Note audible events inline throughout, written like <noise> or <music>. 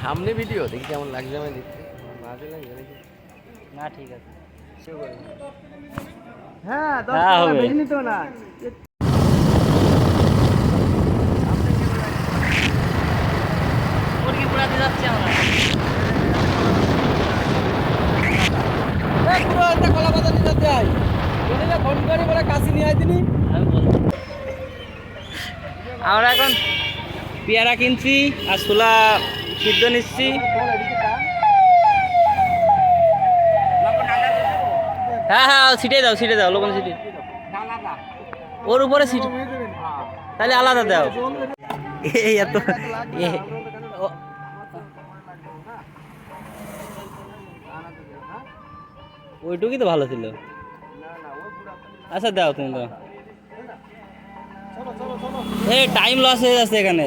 সামনে ভিডিও দেখি কেমন লাগছে আমি দেখতে। মাঝে লাগবে নাকি? না ঠিক আছে। হ্যাঁ হ্যাঁ, না। যাচ্ছি আমরা? একটা কলা পাতা নিতে দেয় ফোন করে বলে কাশি নিয়ে আমরা এখন পেয়ারা কিনছি আর ছোলা সিদ্ধ নিচ্ছি। হ্যাঁ হ্যাঁ সিটে দাও সিটে দাও লোকন সিটে ওর উপরে সিট তাহলে আলাদা দাও। এত ওইটুকুই তো ভালো ছিল। আচ্ছা দাও তুমি, দাও। এই টাইম লস হয়ে যাচ্ছে এখানে।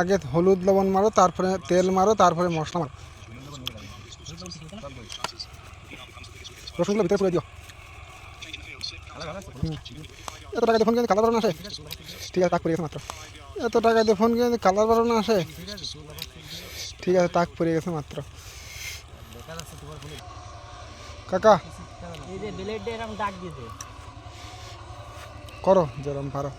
আগে হলুদ লবণ মারো তারপরে তেল মারো তারপরে মশলা মারো। রসুনগুলো ভিতরে পুরে দিও। এত টাকা দিয়ে ফোন কিনে কালার বাড়ানো আসে? ঠিক আছে তাক পড়ে গেছে মাত্র। এত টাকা দিয়ে ফোন কিনে কালার বাড়ানো আসে? ঠিক আছে তাক পড়ে গেছে মাত্র। কাকা। এই যে ব্লেডে এরকম দাগ দিয়েছে। করো যেরকম পারো।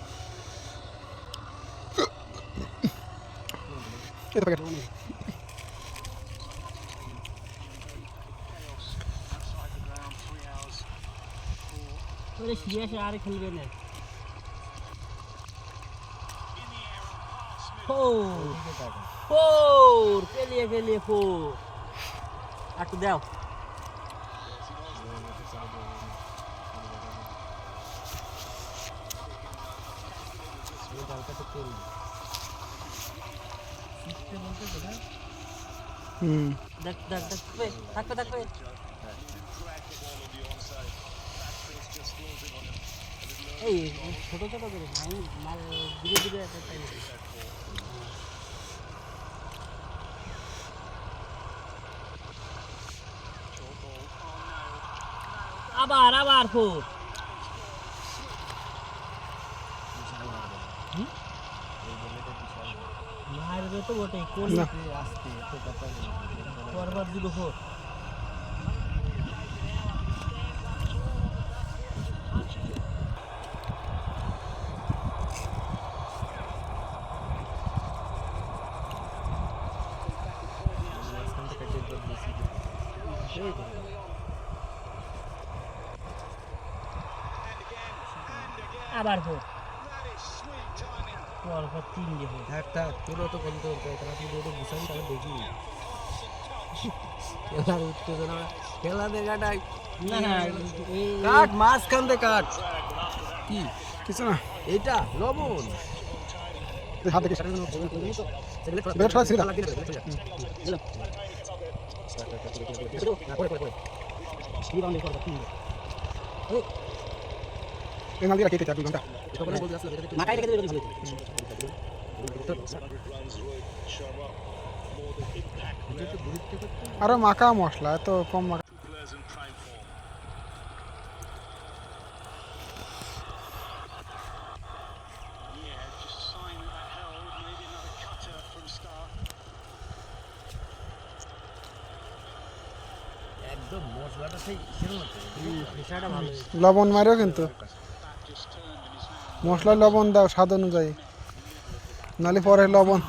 আর খেলবে না। ফোর। ফোর। খেলিয়ে খেলিয়ে ফোর। একটু দাও। হুম। দেখ দেখ দেখ থাকবে থাকবে থাকবে এই ছোট ছোট করে মাল ধীরে ধীরে একটা টাইম আবার আবার তো বটে কোন পরবার দুটো ফোর আবার ফোর পরপর তিন দিয়ে ফোর একটা তোরও তো বলতে হতো তারা তুই ওটা বুঝাবি তাহলে দেখি খেলার উত্তেজনা খেলা দেখাটাই না না এই কাট মাঝখান দিয়ে কাট কি কিছু না এইটা লবণ এই হাত দেখে বের সরা ছিঁড়ে দাও। এই নাল দিয়ে কেটে চার দুই ঘণ্টা মাথায় রেখে দেবে ভালো আরও মাখা মশলা এত কম মাখা। লবণ মারো কিন্তু। মশলা লবণ দাও, স্বাদ অনুযায়ী। নালে পরে লবণ।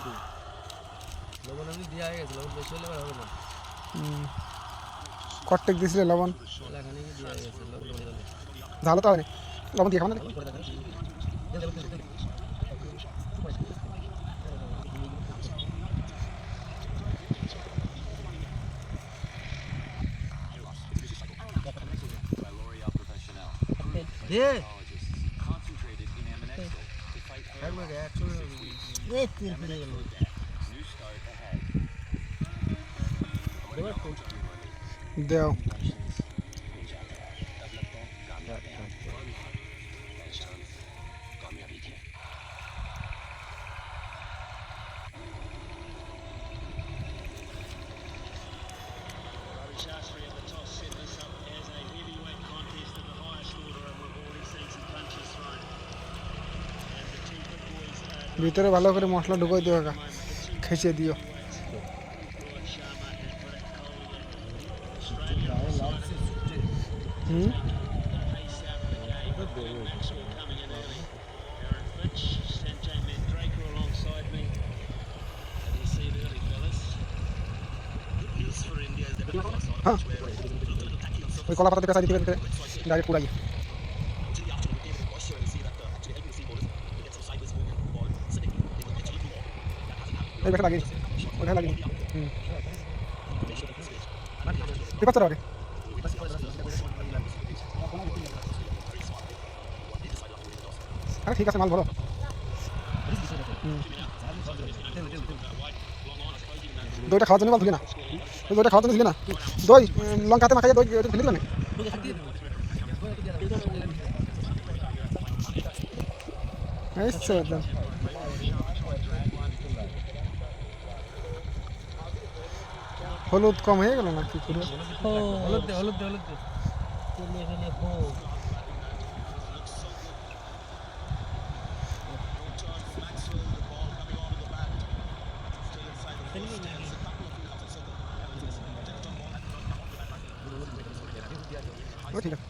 কট্টেক দিছিলে লবণ। ভালো তো লবণ দিয়ে খাও না দে। দেও ভিতরে ভালো করে মশলা ঢুকাই দিও কাকা খেঁচে দিও। হুম? হ্যাঁ। ওই কলা পেঁচা দিতে ডাইরেক্ট পুরাই এই বেটা লাগিয়ে ওটা লাগিয়ে হুম এই পাঁচটা আগে আরে ঠিক আছে মাল বলো হুম। দইটা খাওয়ার জন্য মাল ধুলি না ওই দইটা খাওয়ার জন্য দিলি না দই উম, লঙ্কা হাতে মাখাইয়া দই ওটা ঢেলে দিলে না এই তো একদম। হলুদ কম হয়ে গেল না কি করে হলুদ হলুদ হলুদ দে তেলে ফেলে খো ও ঠিক আছে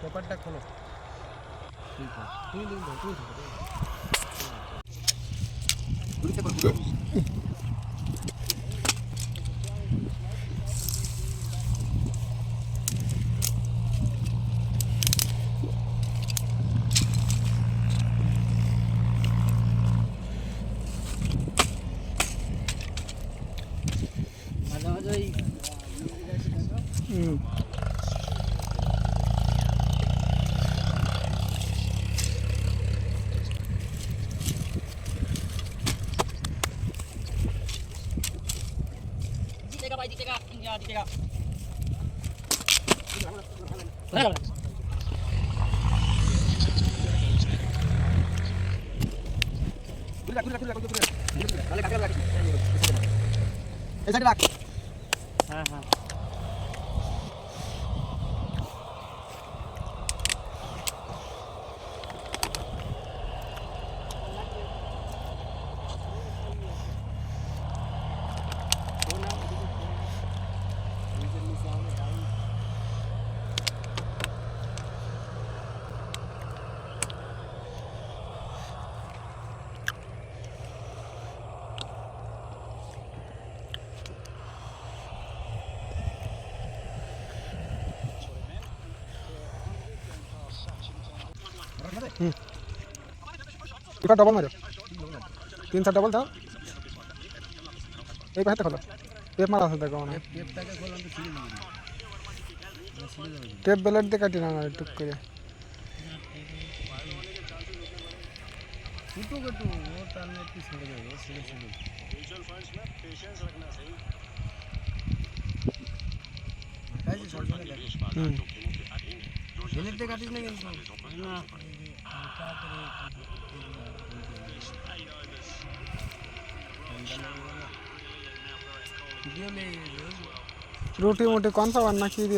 পেপারটা খোলো মাঝে মাঝে ওই হুম এই সাইডে রাখ হ্যাঁ হ্যাঁ দুটো ডবল মারো তিন চার ডবল দাও। এই পাশে খোলো। টেপ মারা আছে দেখো মানে। টেপটাকে খোলাম তো ছিঁড়ে দিবি টেপ বেলেট দিয়ে কাটি না একটু করে দুটো কটু ও তার না একটু ছেড়ে দেবে ছেড়ে ছেড়ে কাজে সবসময় দেখিস হুম বেলেটে কাটিস না কিন্তু না রুটি মুটি কন পাবার না কি? দিয়ে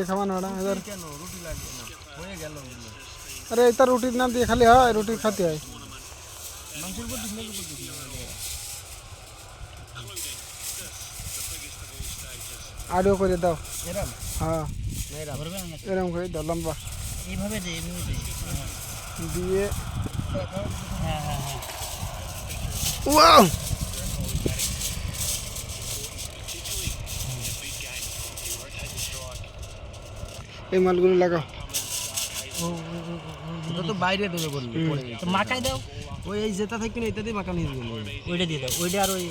খাওয়ানো ওটা এবার কেন রুটি লাগবে না হয়ে গেল আরে এটা রুটি না দিয়ে খালি হয় রুটি খাতে হয় মাংসের উপর দিস না উপর দিস না আডিও করে দাও এরম হ্যাঁ না এরম ধরবে না এরকম করে দাও লম্বা এইভাবে দে এইভাবে দে দিয়ে হ্যাঁ হ্যাঁ হ্যাঁ এই মালগুলো লাগাও। তো বাইরে দেবে বললি মাখাই দাও। ওই এই জেতা থাকবে না এটা দিয়ে মাখা নিয়ে গেল ওইটা দিয়ে দাও ওইটা আর ওই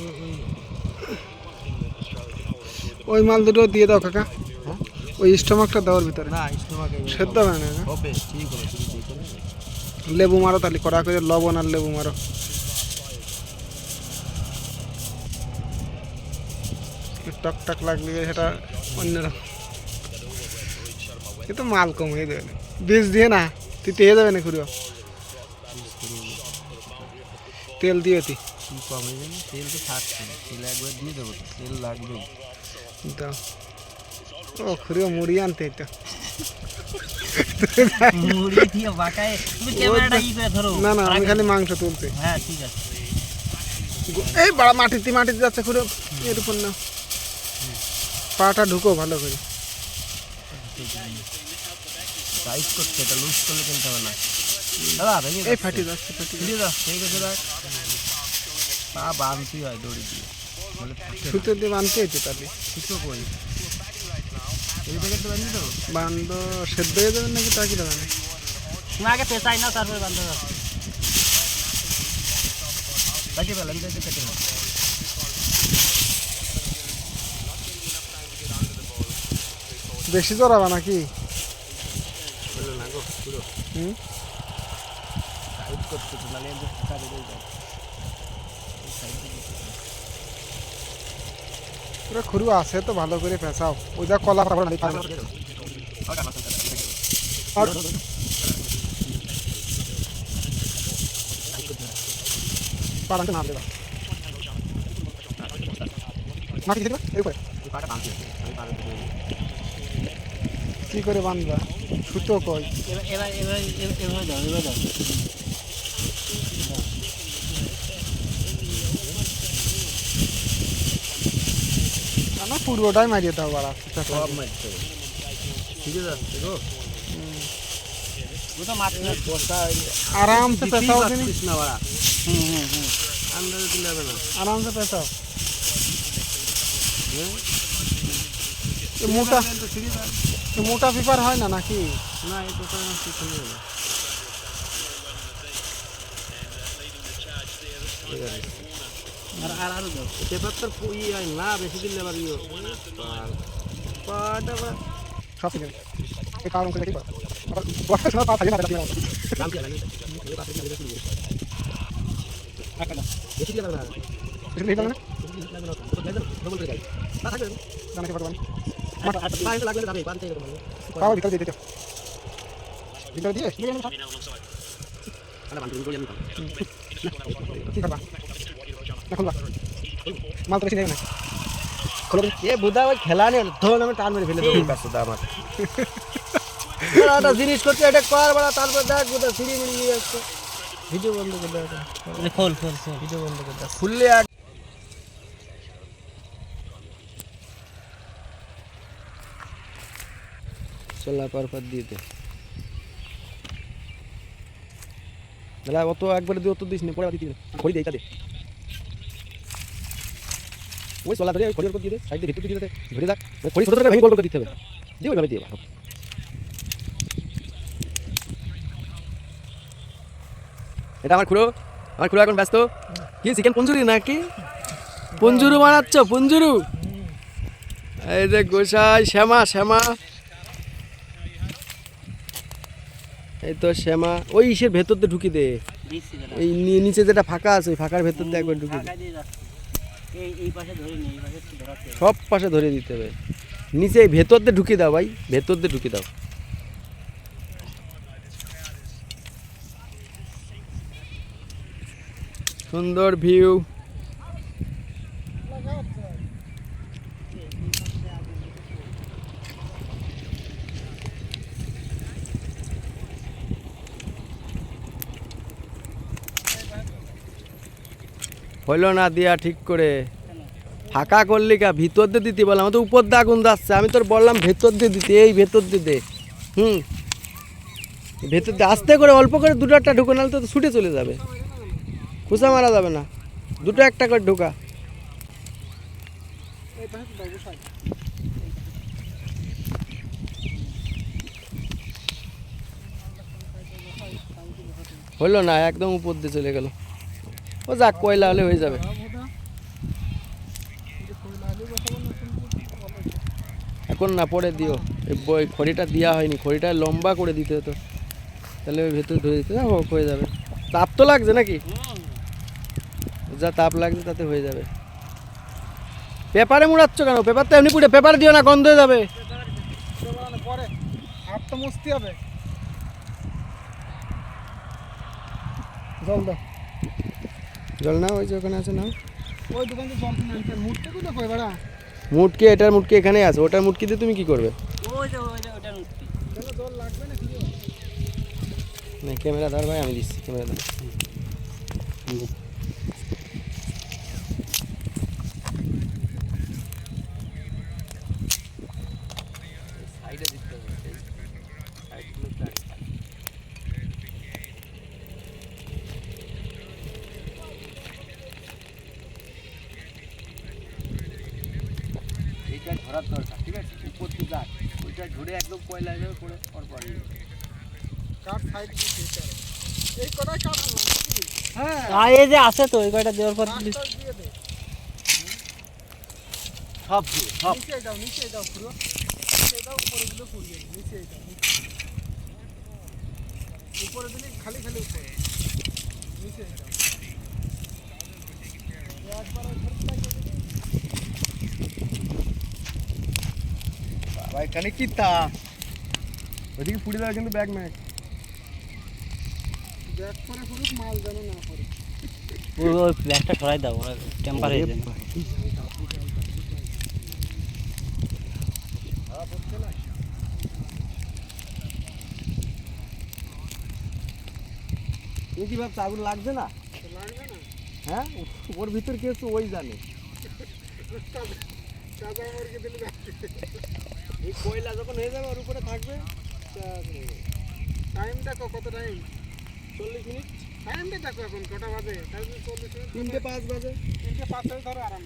ওই মাল দুটো দিয়ে দাও কাকা। ওই স্টোমাকটা দেওয়ার ভিতরে। না স্টোমাকে সেদ্ধ হয় না? হবে ঠিক হবে লেবু মারো তাহলে কড়া করে লবণ আর লেবু মারো। টক টক লাগলে সেটা অন্যরকম। কিন্তু মাল কম হয়ে যাবে না। বীজ দিয়ে না তুই পেয়ে যাবে না খুঁড়ো তেল দিয়ে তুই। কি কম হয়ে যাবে? তেল তো থাকছে তেল একবার দিয়ে দেবো তেল লাগবেই দাও। ও খুঁড়িও মুড়ি আনতে তো মুড়ি দিয়ে বাঁকায় তুমি ক্যামেরাটা ই করে ধরো। না না আমি খালি মাংস তুলতে হ্যাঁ ঠিক আছে। এই বাড়া মাটিতে মাটিতে যাচ্ছে খুঁড়ো এর উপর না। পাটা ঢুকো ভালো করে। টাইট করছে এটা লুজ করলে কিনতে হবে না। দাদা ভেঙে এই ফাটি যাচ্ছে ফাটি দিয়ে দাও সেই গেছে দেখ পা বাঁধতে হয় দড়ি দিয়ে। সুতো দিয়ে বানতে হইতো তাহলে? সুতো কই? এই প্যাকেটটা বাঁধিয়ে দেবো। বান্ধ সেদ্ধ হয়ে যাবে নাকি তা কি দেবে না তুমি আগে পেঁচাই না তারপরে বান্ধব কাটিয়ে পেলাম কেটে কেটে নাও। বেশি জড়াবা নাকি না গো পুরো হুম? টাইট করছে তো একদম ফাঁকা বেরিয়ে যায়। পুরো খুরু আছে তো ভালো করে পেঁচাও ওই যা কলা পাবো না আর পারান্তে না দেবা মাটি দিবা এই করে পাটা বাঁধতে কি করে বানবা সুতো কই এবার এবার এবার দাও এবার দাও না পুরোটাই মারিয়ে দাও বাড়া সব মারতে ঠিক আছে গো। আরামসে পেঁচাও দিনি না বাড়া। হুম হুম হুম। আন্দাজে দিলে হবে না। আরামসে পেঁচাও হ্যাঁ? এ মোটা মোটা পেপার হয় না নাকি? না এই না আর আর আরও পেপার তো ই হয় না বেশি দিলে আবার ইয়ে সব ঠিক এই কারণ করে বর্ষার সময় পা থাকে না বেশি দিবে বেশি না? বেশি দিলে না না তো ডবল করে যাই। না? থাকে জানা কি পারবেন পাঁচ লাগলে যাবে পাঁচ থেকে মানে পাও ভিতরে দিয়ে দিতে ভিতরে দিয়ে? কি করবা মাল তো বেশি না খোলো এ বুদা ওই খেলা নেই ধরুন আমি টান মেরে ফেলে দেবো। ব্যস্ততা আমার? একটা জিনিস করছে এটা কর বড়া তারপর দেখ বুদা সিঁড়ি মিড়ি নিয়ে আসছে। ভিডিও বন্ধ করে দেয় খোল খোল খোল। ভিডিও বন্ধ করে দেয় খুললে এক চলা পর পর দিয়ে দে দাদা অত একবারে দিয়ে অত দিস নি, পরে দিতে খড়ি দে এটা দে। ওই চলা ধরে খড়ির দিয়ে দে, সাইড দিয়ে ভিতরে দিয়ে দে, ধরে রাখ ওই খড়ি ছোট ভেঙে গোল করে দিতে হবে। দিয়ে ওইভাবে দিয়ে এটা আমার খুড়ো আমার খুড়ো এখন ব্যস্ত। কি, চিকেন পঞ্জুরি নাকি? পঞ্জুরু বানাচ্ছ, পঞ্জুরু? এই যে গোসাই, শ্যামা শ্যামা। এই তো শ্যামা, ওই ইসের ভেতর দিয়ে ঢুকি দে। এই নিচে যেটা ফাঁকা আছে, ওই ফাঁকার ভেতর দিয়ে একবার ঢুকি দে। সব পাশে ধরে দিতে হবে। নিচে ভেতর দিয়ে ঢুকি দাও ভাই, ভেতর দিয়ে ঢুকি দাও। সুন্দর ভিউ হইল না দিয়া ঠিক করে। ফাঁকা করলি কা, ভিতর দিয়ে দিতে বললাম। তো উপর দিয়ে আগুন যাচ্ছে আমি তোর বললাম ভেতর দিয়ে দিতে, এই ভেতর দিয়ে দে। হুম। ভেতর দিয়ে আস্তে করে, অল্প করে দুটো একটা ঢুকো, নাহলে তো ছুটে চলে যাবে। খুঁচা মারা যাবে না। দুটো একটা করে ঢোকা। হলো না, একদম উপর দিয়ে চলে গেল। ও যাক, কয়লা হলে হয়ে যাবে। এখন না, পরে দিও। বই, খড়িটা দেওয়া হয়নি, খড়িটা লম্বা করে দিতে হতো। তাহলে ওই ভেতরে ধরে দিতে হোক হয়ে যাবে। তাপ তো লাগছে নাকি? যা তাপ লাগছে তাতে হয়ে যাবে। পেপারে মুড়াচ্ছ কেন? পেপার তো এমনি পুড়ে, পেপার দিও না, গন্ধ হয়ে যাবে। পরে হাত তো মুছতে হবে। জল দাও জল না ওই যে ওখানে আছে না ওই দোকানে জল কিনে মুটকে কোথায় কই বাড়া? মুটকে এটার মুটকে এখানেই আছে ওটার মুটকি দিয়ে তুমি কি করবে? ওই যে ওই যে ওটার মূর্তি। জল লাগবে না কি না ক্যামেরা ধর ভাই আমি দিচ্ছি ক্যামেরা ধর এইটা ধরার দরকার ঠিক আছে উপর দিয়ে যাক ওইটা ঝরে একদম কয়লা হয়ে যাবে পরে পর কাঠ সাইড দিতে এই কটাই কাঠ আনলাম নাকি? হ্যাঁ আ, এই যে আছে তো ওই কয়টা দেওয়ার পর দিলি। কাঠটা দিয়ে দে। সব দিয়ে সব। নিচে দাও নিচে দাও পুরো। নিচে দাও উপরে গুলো পুড়িয়ে নিচে দাও নিচে। উপরে দিলে খালি খালি উপরে। নিচে দাও একবার ওই ঘরটা লাগিয়ে দিবি। ভাই কানে কি তা? ওদিকে পুড়ে দেওয়া কিন্তু ব্যাগ ম্যাগ ব্যাগ করে পুরুষ মাল যেন না পড়ে। ওই ব্যাগটা সরাই দাও টেম্পার হয়ে যাবে। তুমি কি ভাবছ আগুন লাগছে না? হ্যাঁ? ওর ভিতর কি হচ্ছে ওই জানে। এই কয়লা যখন হয়ে যাবে ওর উপরে থাকবে টাইম দেখো কত টাইম? চল্লিশ মিনিট? টাইমটা দেখো এখন কটা বাজে তাই তিনটে পাঁচ বাজে। তিনটে পাঁচটা ধরো আরাম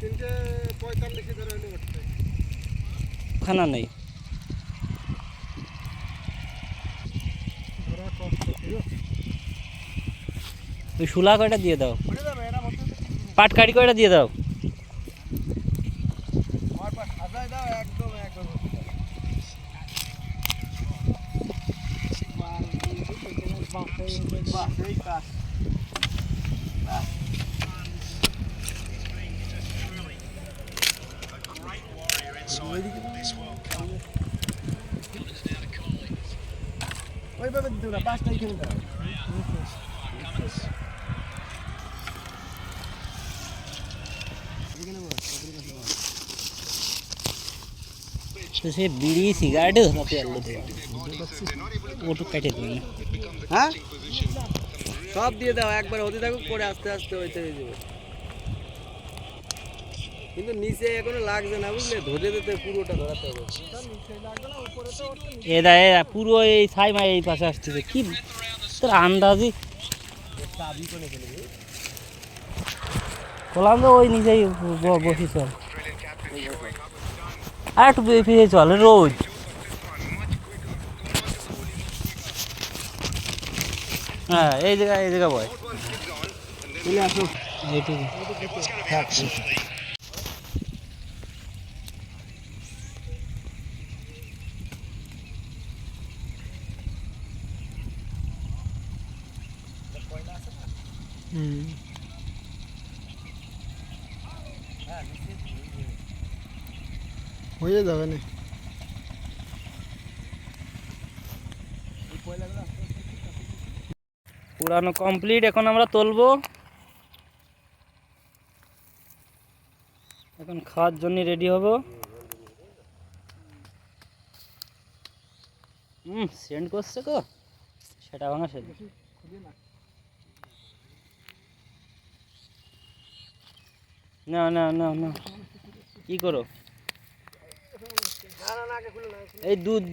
তিনটে পঁয়তাল্লিশে ধরো হলে উঠতে খানা নেই। ওই শুলা কয়টা দিয়ে দাও? পাটকারি কয়টা দিয়ে দাও আমার পা সাজায় দাও একদম একদম বাহ সেই কাজ ওইভাবে দিতে না পাঁচটা এখানে দাও তো সে বিড়ি সিগারেটে ধরাতে পারল ওটু কেটে দিন হ্যাঁ সব দিয়ে দাও একবার হতে থাকুক পরে আস্তে আস্তে হইতে হয়ে যাবে কিন্তু নিচে এখনও লাগছে না বুঝলে? ধরে দিতে পুরোটা ধরাতে হবে। এ দা এ পুরো এই সাইমা এই পাশে আসতেছে কি তোর আন্দাজি? বললাম তো ওই নিজেই বসি চল। আর একটু ফিরে ফিরে চল রোজ। হ্যাঁ এই জায়গা এই জায়গা বয়। চলে আসো। এইটুকু। যাবে না। পুরানো কমপ্লিট এখন আমরা তুলবো। এখন খাওয়ার জন্য রেডি হব। হুম সেন্ড করছে তো সেটা ভাঙা সেটা না না না না। কি করো? এই দুধ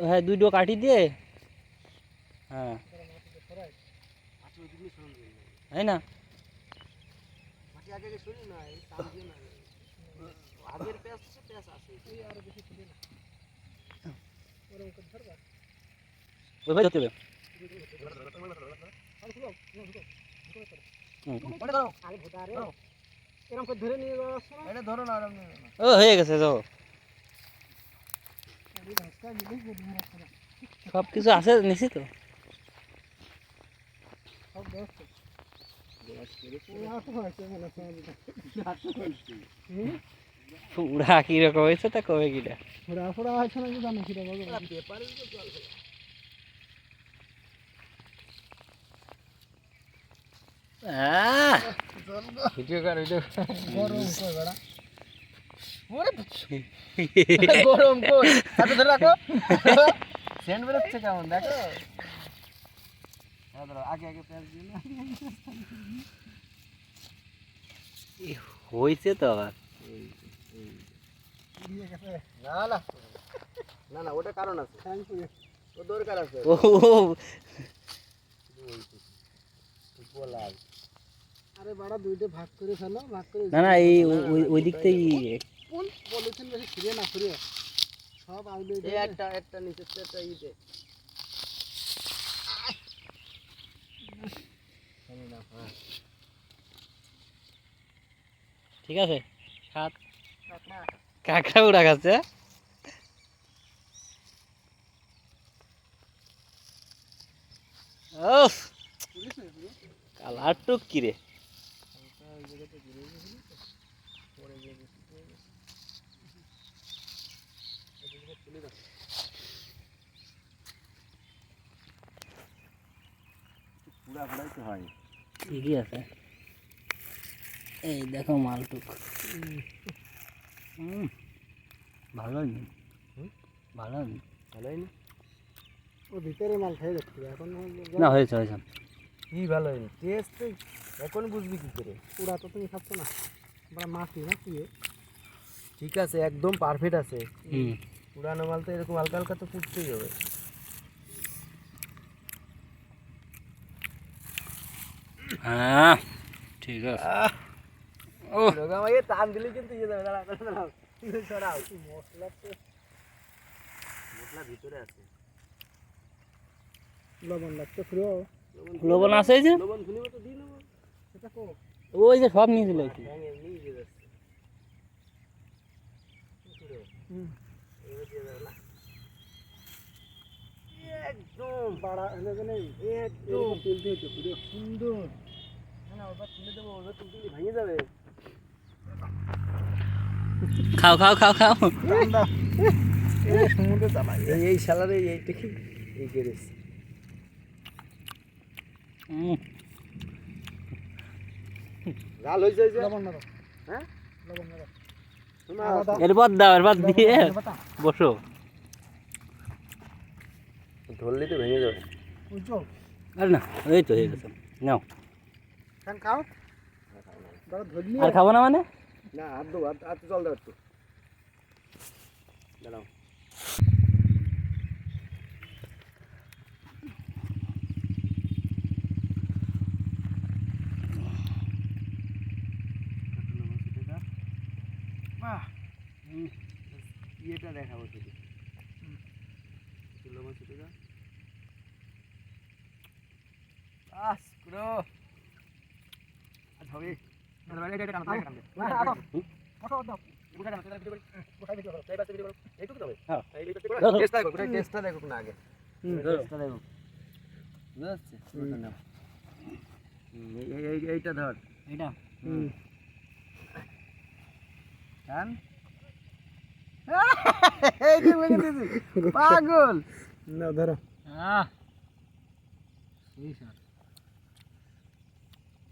হ্যাঁ দুটো কাটি দিয়ে? হ্যাঁ। তাই না? ওই ভাই ধরতে হবে। হুম। এরকম করে ধরে নিয়ে যাওয়ার সময় এটা ধরো না আরাম ও হয়ে গেছে তো সব কিছু আছে নিছি তো। মনে পুরা কীরকম হয়েছে তা কবে কিটা? হয়েছে জানো ভিডিও কর। ভিডিও গরম কই বেড়া গরম কই? হাতে ধরে রাখো। সেন্ট বেরোচ্ছে কেমন? দেখো। আগে আগে পেঁয়াজ দিন হয়েছে তো আবার। না না। না না ওটা কারণ আছে। থ্যাংক ইউ ও দরকার আছে। ও আরে বাড়া দুইটা ভাগ করে ফেলো ভাগ করে না না এই ওই- ওই- ওই দিক থেকে পলিথিন না ছিঁড়ে সব আউলে এই একটা একটা নিচে একটা ইতে ঠিক আছে সাত কাঁকড়া উড়া গেছে ওফ কালার টুক কি পুরা পুরাই তো হয় ঠিকই আছে এই দেখো মালটুক হুম ভালো হয়নি ভালো হয়নি ভালোই না ও ভিতরে মাল খেয়ে যাচ্ছে এখন না হয়েছে হয়েছে কি ভালো হয়নি টেস্ট এখন বুঝবি কি করে পুরা তো তুমি খাচ্ছ না আমরা মাছি না কি ঠিক আছে একদম পারফেক্ট আছে হুম পুরানো মাল তো এরকম হালকা হালকা তো ফুটতেই হবে হ্যাঁ ঠিক আছে। ও। টান দিলে কিন্তু ইয়ে যাবে দাঁড়া দাঁড়া দাঁড়াও সরাও মশলা মশলা ভিতরে আছে লবণ লাগছে লবণ আছে যে লবণ ফুলিব তো দিই নেব সেটা কো ওই যে সব হ্যাঁ দিয়ে দিয়ে একদম। বাড়া এনে একদম দিয়ে সুন্দর। খাও খাও খাও খাও। সমুদ্রে চালাই এই এইটা কি? এই গেরেস হুম হয়েছে হয়েছে লবণ মারো হ্যাঁ? লবণ মারো এরপর দাও এরপর দিয়ে। বাতা বসো। ধরলে তো ভেঙে যাবে। আর না এই তো হয়ে গেছে নাও। খান খাও। আর খাব না মানে? না হাত দেবো হাত জল দাও একটু। দাঁড়াও। ইয়েটা দেখাবো শুধু আস হ্যাঁ। ধরো। এইটা? <laughs> পাগল। না ধরো।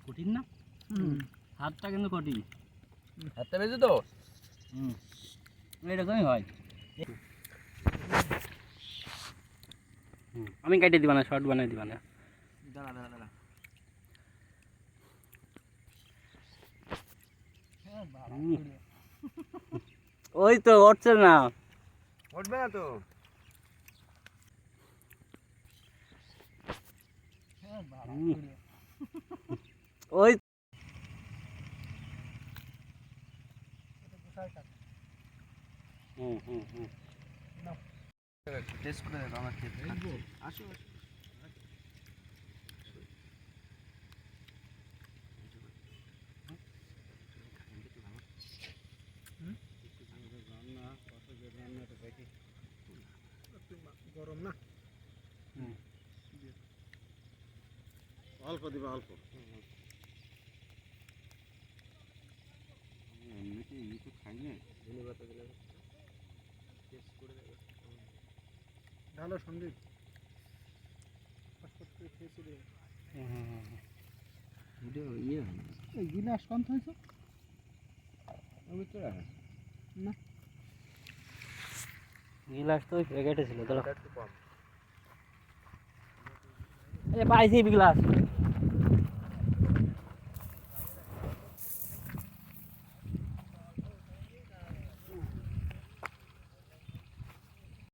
কঠিন না? হাতটা কিন্তু কঠিন। হাতটা বেজে তো? হুম। এরকমই হয়। আমি কেটে দিবা না শর্ট বানাই দিবা না। দাঁড়া দাঁড়া দাঁড়া। ওই তো উঠছে না। উঠবে না তো। ওই হুম হুম হুম। টেস্ট করে দেখো আমার খেতে আসো আসো। গরম না? অল্প দিবে অল্প। এমনিতে খাই না। ভালো সন্দীপ। ইয়ে গিলাস কম হয়েছে? আমি তো গিলাস তো ওই প্যাকেটে ছিল এই পাইছি গ্লাস।